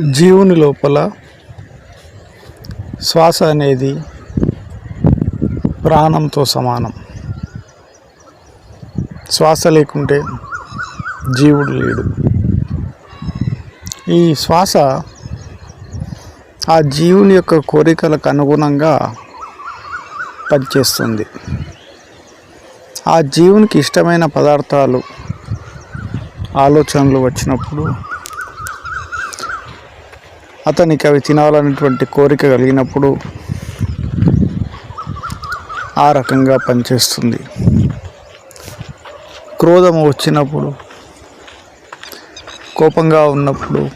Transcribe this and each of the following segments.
జీవుని లోపల శ్వాస అనేది ప్రాణంతో సమానం. శ్వాస లేకుంటే జీవుడు లేడు. ఈ శ్వాస ఆ జీవుని యొక్క కోరికలకు అనుగుణంగా పనిచేస్తుంది. ఆ జీవునికి ఇష్టమైన పదార్థాలు ఆలోచనలు వచ్చినప్పుడు అతనికి అవి తినాలనేటువంటి కోరిక కలిగినప్పుడు ఆ రకంగా పనిచేస్తుంది. క్రోధం వచ్చినప్పుడు కోపంగా ఉన్నప్పుడు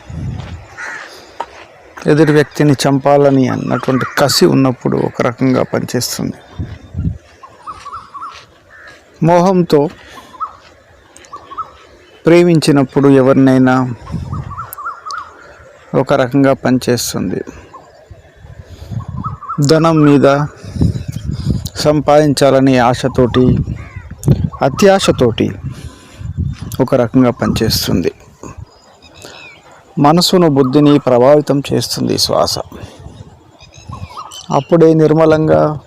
ఎదుటి వ్యక్తిని చంపాలని అన్నటువంటి కసి ఉన్నప్పుడు ఒక రకంగా పనిచేస్తుంది. మోహంతో ప్రేమించినప్పుడు ఎవరినైనా ఒక రకంగా పనిచేస్తుంది. ధనం మీద సంపాదించాలని ఆశతోటి అత్యాశతోటి ఒక రకంగా పనిచేస్తుంది. మనసును బుద్ధిని ప్రభావితం చేస్తుంది శ్వాస. అప్పుడే నిర్మలంగా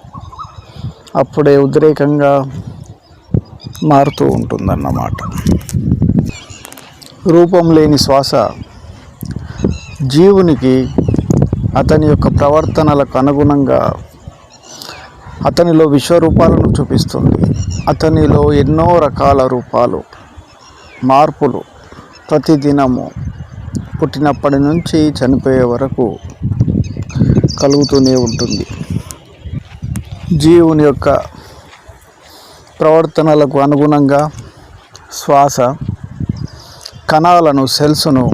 అప్పుడే ఉద్రేకంగా మారుతూ ఉంటుందన్నమాట. రూపం లేని శ్వాస జీవునికి అతని యొక్క ప్రవర్తనలకు అనుగుణంగా అతనిలో విశ్వరూపాలను చూపిస్తుంది. అతనిలో ఎన్నో రకాల రూపాలు మార్పులు ప్రతిదినము పుట్టినప్పటి నుంచి చనిపోయే వరకు కలుగుతూనే ఉంటుంది. జీవుని యొక్క ప్రవర్తనలకు అనుగుణంగా శ్వాస కణాలను సెల్స్ను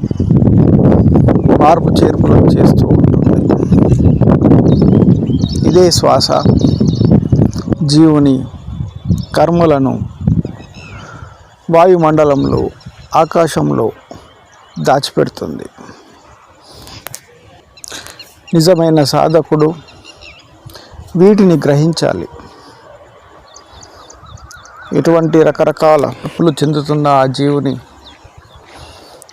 మార్పు చేర్పులను చేస్తూ ఉంటుంది. ఇదే శ్వాస. జీవుని కర్మలను వాయుమండలంలో ఆకాశంలో దాచిపెడుతుంది. నిజమైన సాధకుడు వీటిని గ్రహించాలి. ఎటువంటి రకరకాల తప్పులు చెందుతున్న ఆ జీవుని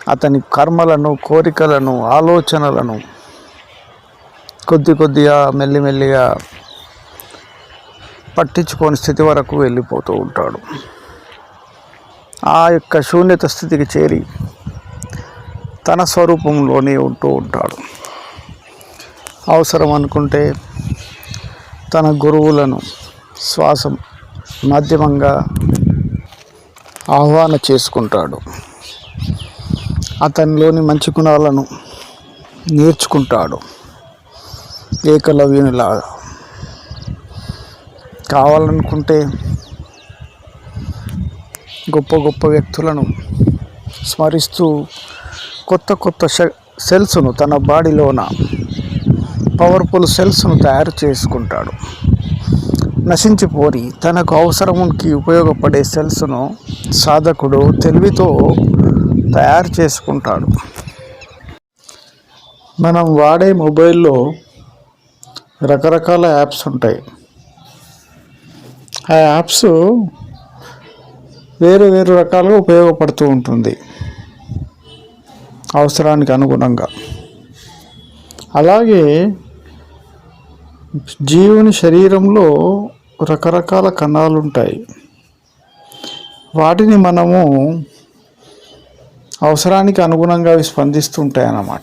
అతని కర్మలను కోరికలను ఆలోచనలను కొద్ది కొద్దిగా మెల్లిమెల్లిగా పట్టించుకోని స్థితి వరకు వెళ్ళిపోతూ ఉంటాడు. ఆ యొక్క శూన్యత స్థితికి చేరి తన స్వరూపంలోనే ఉంటూ ఉంటాడు. అవసరం అనుకుంటే తన గురువులను శ్వాసం మాధ్యమంగా ఆహ్వాన చేసుకుంటాడు. అతనిలోని మంచి గుణాలను నేర్చుకుంటాడు. ఏకలవ్యునిలాగా. కావాలనుకుంటే గొప్ప గొప్ప వ్యక్తులను స్మరిస్తూ కొత్త కొత్త సెల్స్ను తన బాడీలోన పవర్ఫుల్ సెల్స్ను తయారు చేసుకుంటాడు. నశించిపోరి. తనకు అవసరంకి ఉపయోగపడే సెల్స్ను సాధకుడు తెలివితో తయారు చేసుకుంటాడు. మనం వాడే మొబైల్లో రకరకాల యాప్స్ ఉంటాయి. ఆ యాప్స్ వేరు వేరు రకాలుగా ఉపయోగపడుతూ ఉంటుంది. అవసరానికి అనుగుణంగా. అలాగే జీవుని శరీరంలో రకరకాల కణాలు ఉంటాయి వాటిని మనము అవసరానికి అనుగుణంగా అవి స్పందిస్తుంటాయి అన్నమాట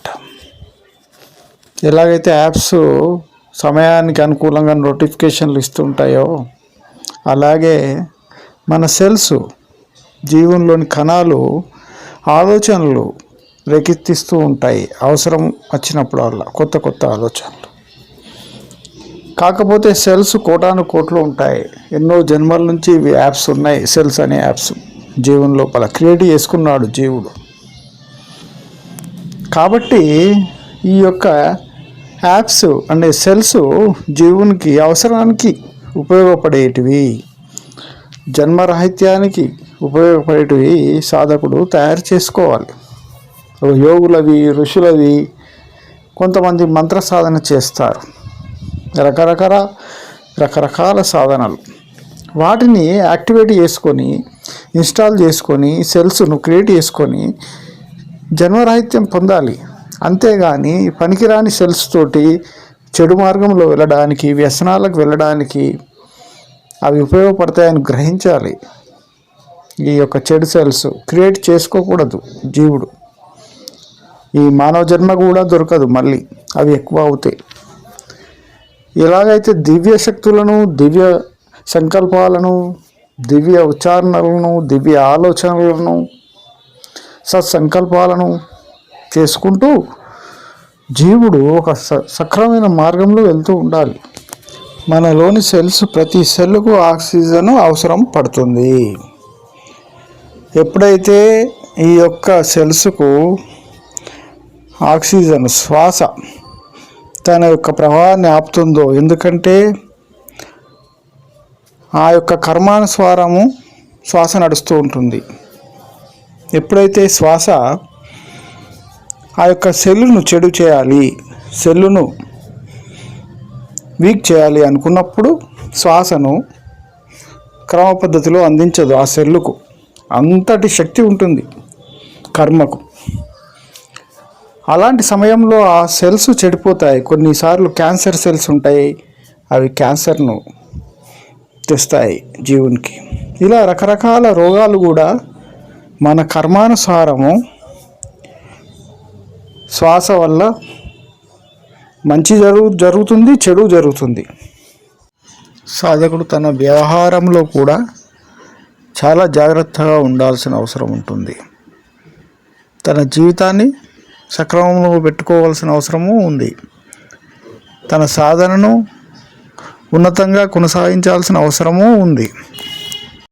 ఎలాగైతే యాప్స్ సమయానికి అనుకూలంగా నోటిఫికేషన్లు ఇస్తుంటాయో అలాగే మన సెల్స్ జీవంలోని కణాలు ఆలోచనలు రేకెత్తిస్తూ ఉంటాయి. అవసరం వచ్చినప్పుడల్లా కొత్త కొత్త ఆలోచనలు. కాకపోతే సెల్స్ కోటాను కోట్లు ఉంటాయి. ఎన్నో జన్మల నుంచి ఇవి యాప్స్ ఉన్నాయి. సెల్స్ అనే యాప్స్ జీవన్ లోపల క్రియేట్ చేసుకున్నాడు జీవుడు. కాబట్టి ఈ యొక్క యాప్స్ అనే సెల్స్ జీవునికి అవసరానికి ఉపయోగపడేటివి. జన్మరాహిత్యానికి ఉపయోగపడేటివి సాధకుడు తయారు చేసుకోవాలి. యోగులవి ఋషులవి కొంతమంది మంత్ర సాధన చేస్తారు. రకరకాల రకరకాల సాధనాలు. వాటిని యాక్టివేట్ చేసుకొని ఇన్స్టాల్ చేసుకొని సెల్స్ను క్రియేట్ చేసుకొని జన్మరాహిత్యం పొందాలి. అంతేగాని పనికిరాని సెల్స్ తోటి చెడు మార్గంలో వెళ్ళడానికి వ్యసనాలకు వెళ్ళడానికి అవి ఉపయోగపడతాయని గ్రహించాలి. ఈ యొక్క చెడు సెల్స్ క్రియేట్ చేసుకోకూడదు జీవుడు. ఈ మానవ జన్మ కూడా దొరకదు మళ్ళీ. అవి ఎక్కువ అవుతాయి. ఎలాగైతే దివ్య శక్తులను దివ్య సంకల్పాలను దివ్య ఉచ్చారణలను దివ్య ఆలోచనలను సత్సంకల్పాలను చేసుకుంటూ జీవుడు ఒక స సక్రమైన మార్గంలో వెళ్తూ ఉండాలి. మనలోని సెల్స్ ప్రతి సెల్కు ఆక్సిజన్ అవసరం పడుతుంది. ఎప్పుడైతే ఈ యొక్క సెల్స్కు ఆక్సిజన్ శ్వాస తన యొక్క ప్రవాహాన్ని ఆపుతుందో. ఎందుకంటే ఆ యొక్క కర్మానుస్వారము శ్వాస నడుస్తూ ఉంటుంది. ఎప్పుడైతే శ్వాస ఆ యొక్క సెల్లును చెడు చేయాలి సెల్లును వీక్ చేయాలి అనుకున్నప్పుడు శ్వాసను క్రమ పద్ధతిలో అందించదు ఆ సెల్లుకు. అంతటి శక్తి ఉంటుంది కర్మకు. అలాంటి సమయంలో ఆ సెల్స్ చెడిపోతాయి. కొన్నిసార్లు క్యాన్సర్ సెల్స్ ఉంటాయి. అవి క్యాన్సర్ను తెస్తాయి జీవునికి. ఇలా రకరకాల రోగాలు కూడా మన కర్మానుసారము శ్వాస వల్ల మంచి జరుగు జరుగుతుంది చెడు జరుగుతుంది. సాధకుడు తన వ్యవహారంలో కూడా చాలా జాగ్రత్తగా ఉండాల్సిన అవసరం ఉంటుంది. తన జీవితాన్ని సక్రమంలో పెట్టుకోవాల్సిన అవసరము ఉంది. తన సాధనను ఉన్నతంగా కొనసాగించాల్సిన అవసరము ఉంది.